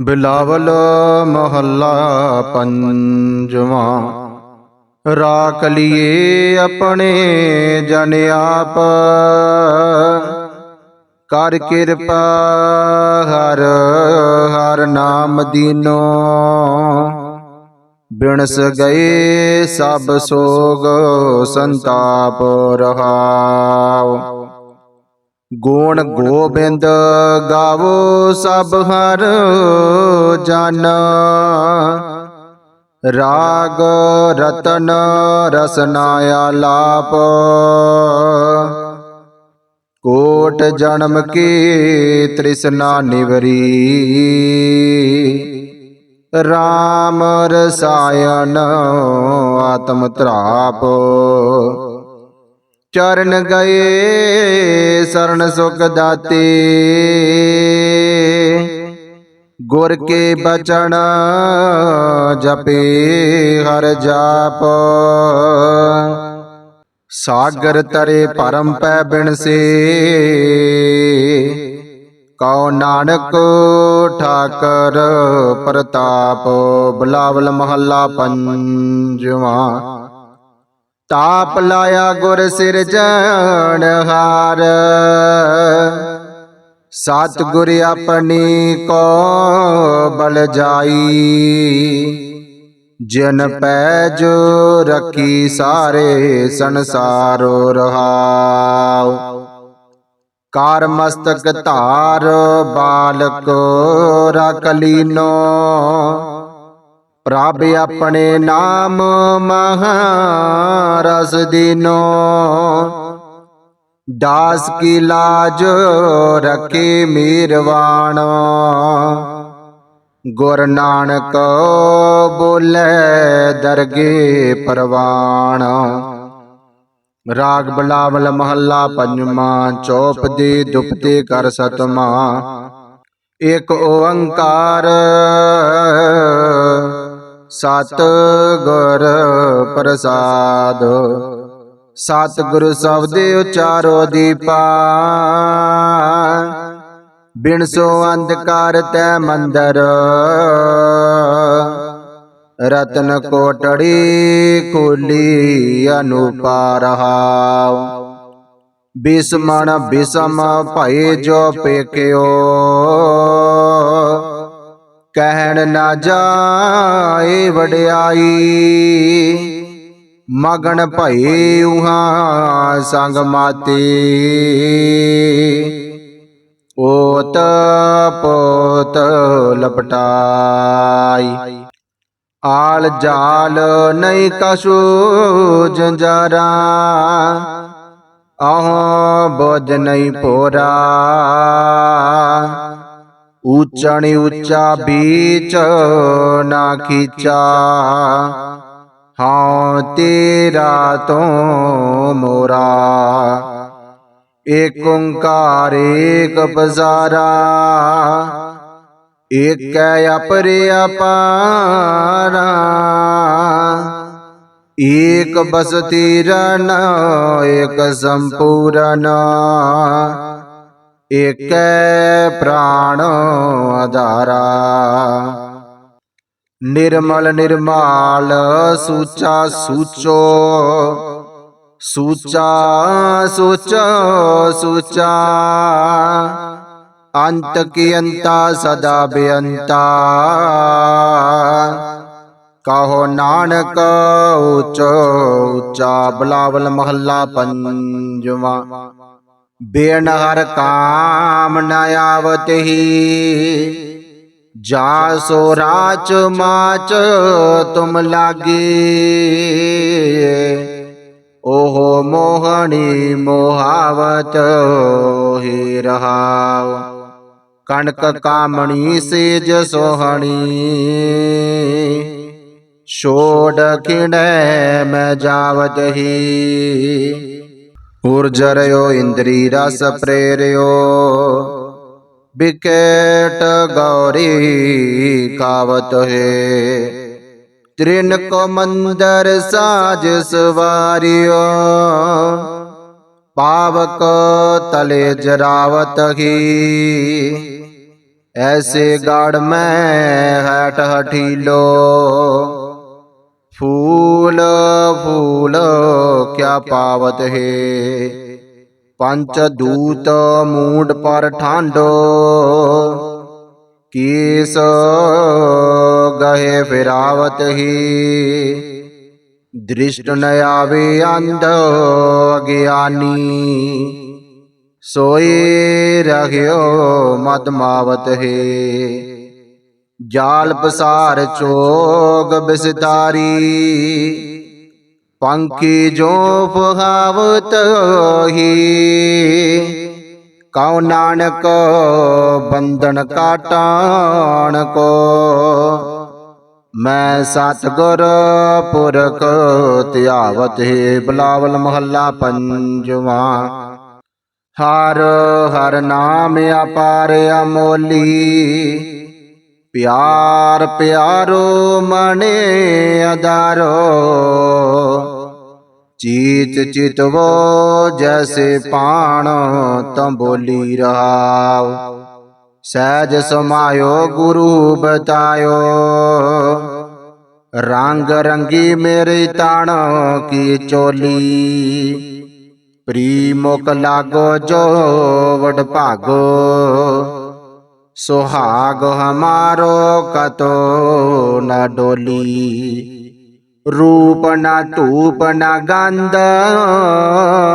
ਬਿਲਾਵਲ ਮਹੱਲਾ ਪੰਜਵਾਂ। ਰਾਖ ਲਿਏ ਆਪਣੇ ਜਨ ਆਪ। ਕਰ ਕਿਰਪਾ ਹਰ ਹਰ ਨਾਮ ਦੀਨੋ। ਬਿਨਸ ਗਏ ਸਭ ਸੋਗ ਸੰਤਾਪ ਰਹਾਉ। ਗੁਣ ਗੋਬਿੰਦ ਗਾਵੋ ਸਭ ਹਰ ਜਨ। ਰਾਗ ਰਤਨ ਰਸਨਾ ਆਲਾਪ। ਕੋਟ ਜਨਮ ਕੀ ਤ੍ਰਿਸ਼ਨਾ ਨਿਵਰੀ। RAM ਰਸਾਇਣ ਆਤਮ ਤ੍ਰਾਪ ਚਰਨ ਗਏ, ਸ਼ਰਨ ਸੁਖ ਦਾਤੇ। ਗੁਰ ਕੇ ਬਚਨ ਜਪੇ ਹਰ ਜਾਪ। ਸਾਗਰ ਤਰੇ ਪਰਮ ਪੈ ਬਿਨਸੇ। ਕਉ ਨਾਨਕ ਠਾਕਰ ਪ੍ਰਤਾਪ, ਬਲਾਵਲ ਮਹੱਲਾ ਪੰਜਵਾਂ। ਤਾਪ ਲਾਇਆ ਗੁਰ ਸਿਰ ਜਣ ਹਾਰ। ਸਤ ਗੁਰ ਆਪਣੀ ਕੋ ਬਲ ਜਾਈ। ਜਿਨ ਪੈਜ ਰਖੀ ਸਾਰੇ ਸੰਸਾਰੋ ਰਹਾਉ ਕਾਰ ਮਸਤਕ ਧਾਰ ਬਾਲਕ ਰਖ ਲੀਨੋ। ਪ੍ਰਭ ਆਪਣੇ ਨਾਮ ਮਹਾਰਸ ਦੀਨੋ। ਦਾਸ ਕੀ ਲਾਜ ਰਖੇ ਮੀਰਵਾਣ। ਗੁਰ ਨਾਨਕ ਬੋਲੇ ਦਰਗੇ ਪਰਵਾਣ। ਰਾਗ ਬਲਾਵਲ ਮਹੱਲਾ ਪੰਜਵਾਂ, ਚੌਪ ਦੀ ਦੁਪਤੇ ਕਰ ਸਤਮਾ ਇਕ ਓੰਕਾਰ ਸਤ ਗੁਰ ਪ੍ਰਸਾਦ। ਸਤ ਗੁਰ ਸਬਦੇ ਉਚਾਰੋ ਦੀਪਾ। ਬਿਨ ਸੋ ਅੰਧਕਾਰ ਤੈ ਮੰਦਰ। ਰਤਨ ਕੋਟੜੀ ਖੋਲੀ ਅਨੂਪਾ ਰਹਾਉ। ਬਿਸਮਣ ਬਿਸਮ ਭਏ ਜੋ ਪੇਕਿਓ। ਕਹਿਣ ਨਾ ਜਾਏ ਵਡਿਆਈ। ਮਗਨ ਭਏ ਉਹਾਂ ਸੰਗ ਮਾਤੇ। ਓਤ ਪੋਤ ਲਪਟਾਈ। ਆਲ ਜਾਲ ਨਹੀਂ ਕਸ਼ੂ ਜੰਜਾਰਾ। ਆਹ ਬੋਝ ਨਹੀਂ ਪੋਰਾ। ਉੱਚਾ ਨੀ ਉੱਚਾ ਬੀਚ ਨਾ ਖੀਚਾ। ਹਾਂ ਤੇਰਾ ਤੋਂ ਮੋਰਾ। ਏਕ ਓੰਕਾਰ ਏਕ ਬਜ਼ਾਰਾ। ਏਕੈ ਅਪਰੇ ਅਪਾਰਾ। ਏਕ ਬਸਤੀ ਰਨ ਏਕ ਸੰਪੂਰਨ। ਏਕੈ ਪ੍ਰਾਣ ਆਧਾਰਾ। ਨਿਰਮਲ ਨਿਰਮਾਲ ਸੂਚਾ ਸੂਚੋ ਸੂਚਾ ਸੂਚੋ ਸੂਚਾ। ਅੰਤ ਕੀ ਅੰਤਾ ਸਦਾ ਬੇਅੰਤਾ। ਕਹੋ ਨਾਨਕ ਉੱਚ ਉੱਚਾ ਬਲਾਵਲ ਮਹੱਲਾ ਪੰਜਵਾ। ਬੇਨ ਹਰ ਕਾਮ ਨ ਆਵਤਹੀ ਜਾ ਸੋ ਰਾਚ ਮਾਚ ਤੁਮ ਲਾਗੇ। ਓਹ ਮੋਹਣੀ ਮੋਹਾਵਤ ਹੀ ਰਹਾਉ। ਕਣਕ ਕਾਮਣੀ ਸੇਜ ਸੋਹਣੀ। ਛੋੜ ਖਿਣੈ ਮੈਂ ਜਾਵਤ ਹੀ। ਉਰ ਇੰਦਰੀ ਰਸ ਪ੍ਰੇਰਿਓ। ਬਿਕਟ ਗੌਰੀ ਕਾਵਤ ਹੈ। ਤ੍ਰਿਨ ਕੋ ਮੰਦਰ ਸਾਜ ਸਵਾਰਿਓ। ਪਾਵਕ ਤਲੇ ਜਰਾਵਤ ਹੀ। ਐਸੇ ਗੜ ਮੈਂ ਹਟ ਹਠੀਲੋ। ਫੂਲ ਫੂਲ ਕਿਆ ਪਾਵਤ ਹੈ? ਪੰਚ ਦੂਤ ਮੂਡ ਪਰ ਠਾਂਡੋ, ਕੀਸ ਗਏ ਫਿਰਾਵਤ ਹੀ? ਦ੍ਰਿਸ਼ਟ ਨ ਆਵੇ ਅੰਧ ਅਗਿਆਨੀ ਸੋਏ ਰਹਿਓ ਮਦਮਾਵਤ ਹੈ। ਜਾਲ ਪਸਾਰ ਚੋਗ ਬਿਸਤਾਰੀ। ਪੰਖੀ ਜੋ ਫਹਾਵਤ ਹੀ। ਕਉ ਨਾਨਕ ਬੰਧਨ ਕਾਟਾਣ ਕੋ। ਮੈਂ ਸਤਗੁਰ ਪੁਰਖ ਧਿਆਵਤ ਹੈ ਬਲਾਵਲ ਮਹੱਲਾ ਪੰਜਵਾ। ਹਰ ਹਰ ਨਾਮ ਅਪਾਰ ਅਮੋਲੀ। प्यार प्यारो मने अदारो। चीत चितवो जैसे पाण तंबोली रहा सहज समायो गुरु बतायो। रंग रंगी मेरी तान की चोली। प्री मोक लागो जो वड भागो। ਸੁਹਾਗ ਹਮਾਰੋ ਕਤੋ ਨ ਡੋਲੀ। ਰੂਪ ਨਾ ਧੂਪ ਨਾ ਗੰਧ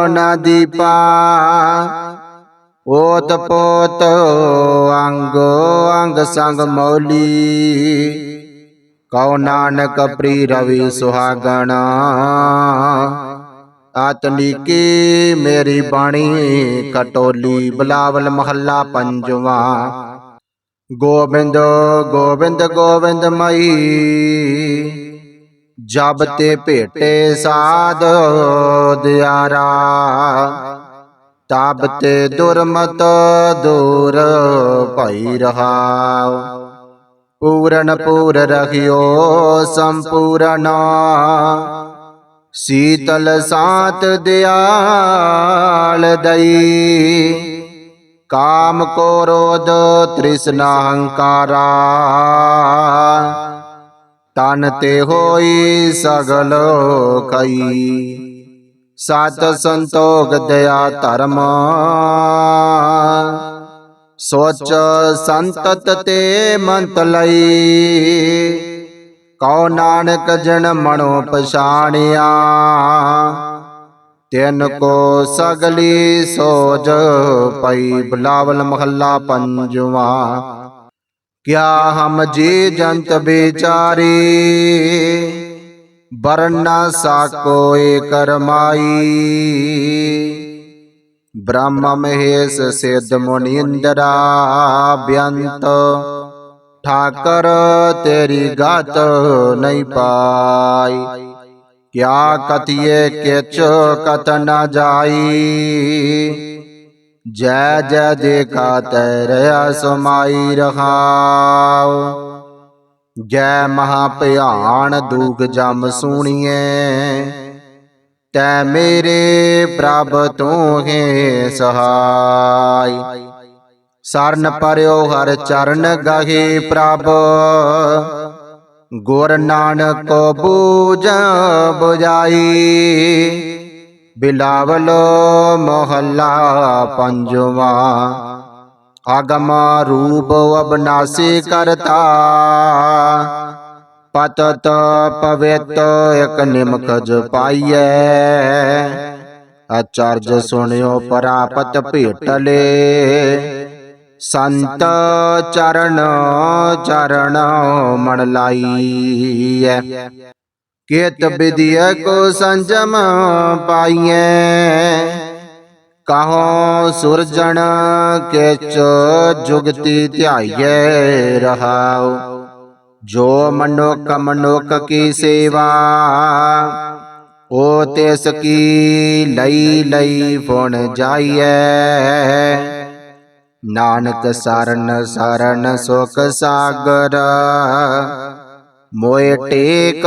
ਨਾ ਦੀਪਾ। ਓਤ ਪੋਤ ਅੰਗ ਅੰਗ ਸੰਗ ਮੌਲੀ। ਕਉ ਨਾਨਕ ਪ੍ਰੀ ਰਵੀ ਸੁਹਾਗਣ। ਆਤਨੀਕੀ ਮੇਰੀ ਬਾਣੀ ਕਟੋਲੀ ਬਲਾਵਲ ਮਹੱਲਾ ਪੰਜਵਾ। ਗੋਬਿੰਦ ਗੋਬਿੰਦ ਗੋਬਿੰਦ ਮਈ। ਜਬ ਤੇ ਭੇਟੇ ਸਾਧ ਦਿਆਰਾ, ਤਬ ਤੇ ਦੁਰਮਤ ਦੂਰ ਭਈ ਰਹਾਉ। ਪੂਰਨ, ਪੂਰ ਰਖਿਓ ਸੰਪੂਰਨ। ਸੀਤਲ ਸਾਤ ਦਿਆਲ ਦਈ। ਕਾਮ ਕੋਰੋਧ ਤ੍ਰਿਸ਼ਨਾ ਹੰਕਾਰਾ। ਤਨ ਤੇ ਹੋਈ ਸਗਲ ਕਈ ਸਤ ਸੰਤੋਖ ਦਇਆ ਧਰਮ। ਸੋਚ ਸੰਤਤ ਤੇ ਮੰਤ ਲਈ। ਕਉ ਨਾਨਕ ਜਨ ਮਨੋ ਪਛਾਣਿਆ। ਤਿਨ ਕੋ ਸਗਲੀ ਸੋਜ ਪਈ, ਬਲਾਵਲ ਮਹੱਲਾ ਪੰਜਵਾ। ਕਿਆ ਹਮ ਜੀ ਜੰਤ ਵਿਚਾਰੀ ਬਰਨਾ ਸਾਕੋ ਏ ਕਰਮਾਈ। ਬ੍ਰਹਮ ਮਹੇਸ਼ ਸਿਧ ਮੁਨੀਂਦਰਾ ਬਿਅੰਤ, ਠਾਕਰ ਤੇਰੀ ਗਤ ਨਹੀਂ ਪਾਈ। ਕਿਆ ਕਤਿਏ ਕਿਚ ਕਤ ਨ ਜਾਈ? ਜੈ ਜੈ ਦੇਖਾ ਤੇਰਿਆ ਸਮਾਈ ਰਹਾਉ। ਜੈ ਮਹਾ ਭਿਆਨ ਦੁਖ ਜਮ ਸੁਣੀਏ ਤੈ ਮੇਰੇ ਪ੍ਰਭ ਤੂੰ ਹੈ ਸਹਾਈ। ਸਰਨ ਪਰਿਓ ਹਰ ਚਰਨ ਗਹੇ ਪ੍ਰਭ। ਗੁਰ ਨਾਨਕ ਕੋ ਬੂਝ ਬੁਝਾਈ। ਬਿਲਾਵਲੋ ਮਹੱਲਾ ਪੰਜਵਾ। ਆਗਮ ਰੂਪ ਅਬਨਾਸੀ ਕਰਤਾ। ਪਤਤ ਪਵਿੱਤ ਇਕ ਨਿਮਕ ਪਾਈਐ। ਆਚਰਜ ਸੁਣਿਓ ਪਰਾਪਤ ਭੇਟਲੇ। ਸੰਤ ਚਰਨ ਚਰਨ ਮਨ ਲਾਈਐ। ਕੇਤ ਵਿਦਿਆ ਕੋ ਸੰਜਮ ਪਾਈਐ। ਕਹੋ ਸੁਰਜਣ ਕਿਚ ਜੁਗਤੀ ਧਿਆਈਐ ਰਹਾਉ। ਜੋ ਮਨੁਖ ਮਨੁਖ ਕੀ ਸੇਵਾ ਓ ਤਿਸ ਕੀ ਲਈ ਲਈ ਫੁਣ ਜਾਈਐ। ਨਾਨਕ ਸਰਨ ਸਰਨ ਸੁਖ ਸਾਗਰ। ਮੋਏ ਟੇਕ,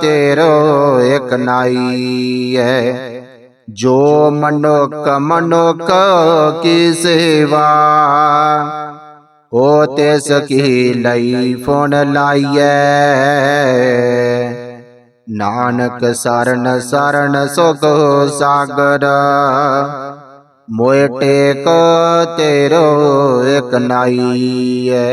ਤੇਰੋ ਇਕ ਹੈ ਜੋ ਮਨੁਖ ਮਨੁਖ ਕੀ ਸੇਵਾ ਹੋ ਤਿਸ ਕੀ ਲਈ ਫੁਨ ਲਾਈਐ। ਨਾਨਕ ਸਰਨ ਸਰਨ ਸੁਖ ਸਾਗਰ। ਮੋਇ ਟੇਕ ਤੇਰੋ ਇਕ ਨਾਈਐ